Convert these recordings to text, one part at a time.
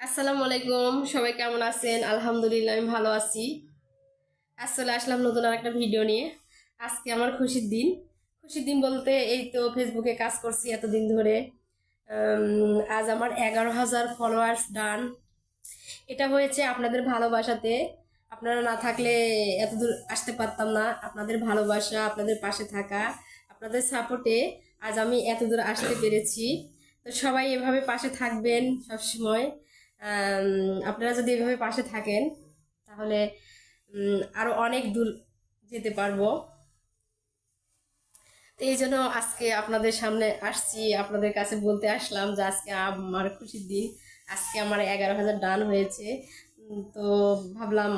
আসসালামু আলাইকুম, সবাই কেমন আছেন? আলহামদুলিল্লাহ, আমি ভালো আছি। আসলে আসলাম নতুন আর একটা ভিডিও নিয়ে। আজকে আমার খুশির দিন। খুশির দিন বলতে এই তো ফেসবুকে কাজ করছি এতদিন ধরে। আজ আমার এগারো হাজার ফলোয়ার্স ডান এটা হয়েছে আপনাদের ভালোবাসাতে। আপনারা না থাকলে এতদূর আসতে পারতাম না। আপনাদের ভালোবাসা, আপনাদের পাশে থাকা, আপনাদের সাপোর্টে আজ আমি এতদূর আসতে পেরেছি। তো সবাই এভাবে পাশে থাকবেন সবসময়। আপনারা যদি এভাবে পাশে থাকেন তাহলে উম, আরও অনেক দূর যেতে পারব। তো এই জন্য আজকে আপনাদের সামনে আসছি আপনাদের কাছে বলতে আসলাম যে আজকে আমার খুশির দিন আজকে আমার এগারো হাজার ডান হয়েছে। তো ভাবলাম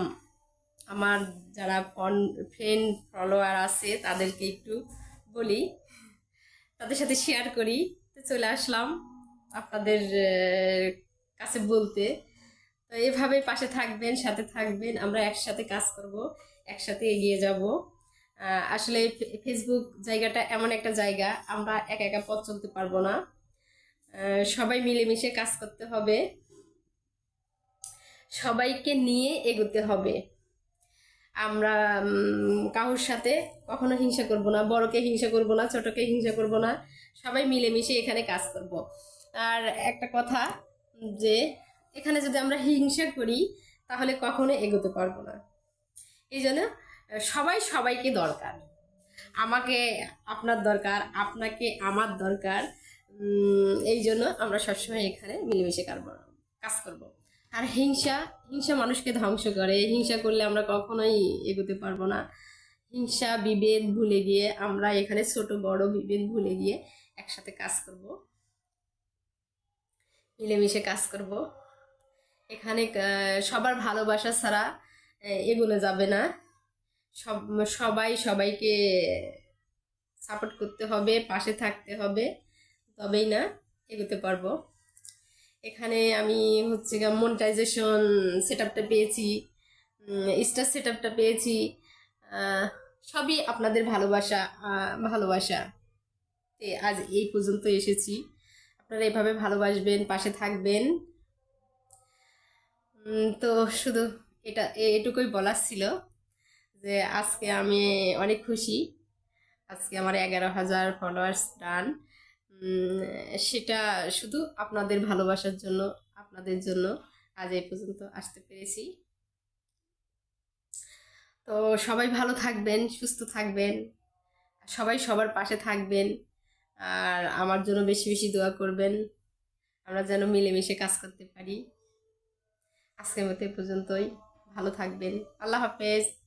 আমার যারা ফন ফ্রেন্ড ফলোয়ার আছে তাদেরকে একটু বলি তাদের সাথে শেয়ার করি। তো চলে আসলাম আপনাদের কাছে বলতে, তো এভাবে পাশে থাকবেন, সাথে থাকবেন, আমরা একসাথে কাজ করব, একসাথে এগিয়ে যাব। আসলে ফেসবুক জায়গাটা এমন একটা জায়গা, আমরা একা একা পথ চলতে পারব না। সবাই মিলেমিশে কাজ করতে হবে। সবাইকে নিয়ে এগোতে হবে। আমরা কারোর সাথে কখনো হিংসা করব না, বড়কে হিংসা করব না, ছোটকে হিংসা করব না, সবাই মিলেমিশে এখানে কাজ করব। আর একটা কথা যে এখানে যদি আমরা হিংসা করি, তাহলে কখনো এগোতে পারব না। এই জন্য, সবাই সবাইকে দরকার। আমাকে আপনার দরকার, আপনাকে আমার দরকার। এই জন্য আমরা সবসময় এখানে মিলেমিশে করব- কাজ করব। আর হিংসা হিংসা মানুষকে ধ্বংস করে। হিংসা করলে আমরা কখনোই এগোতে পারব না। হিংসা, বিভেদ ভুলে গিয়ে আমরা এখানে ছোট, বড় বিভেদ ভুলে গিয়ে একসাথে কাজ করব। মিলেমিশে কাজ করব। এখানে সবার ভালোবাসা ছাড়া এগোনো যাবে না। সব, সবাই সবাইকে সাপোর্ট করতে হবে, পাশে থাকতে হবে, তবেই না এগোতে পারব। এখানে আমি হচ্ছে মনিটাইজেশন সেট আপটা পেয়েছি স্টার সেট আপটা পেয়েছি সবই আপনাদের ভালোবাসা ভালোবাসা। তে আজ এই পর্যন্ত এসেছি। আপনারা এভাবে ভালোবাসবেন, পাশে থাকবেন। তো শুধু এটা এটুকুই বলার ছিল যে আজকে আমি অনেক খুশি। আজকে আমার এগারো হাজার ফলোয়ার্স ডান সেটা শুধু আপনাদের ভালোবাসার জন্য, আপনাদের জন্য আজ এই পর্যন্ত আসতে পেরেছি। তো সবাই ভালো থাকবেন, সুস্থ থাকবেন। সবাই সবার পাশে থাকবেন। আর আমার জন্য বেশি বেশি দোয়া করবেন। আমরা যেন মিলেমিশে কাজ করতে পারি। আজকের মতো পর্যন্তই। ভালো থাকবেন। আল্লাহ হাফেজ।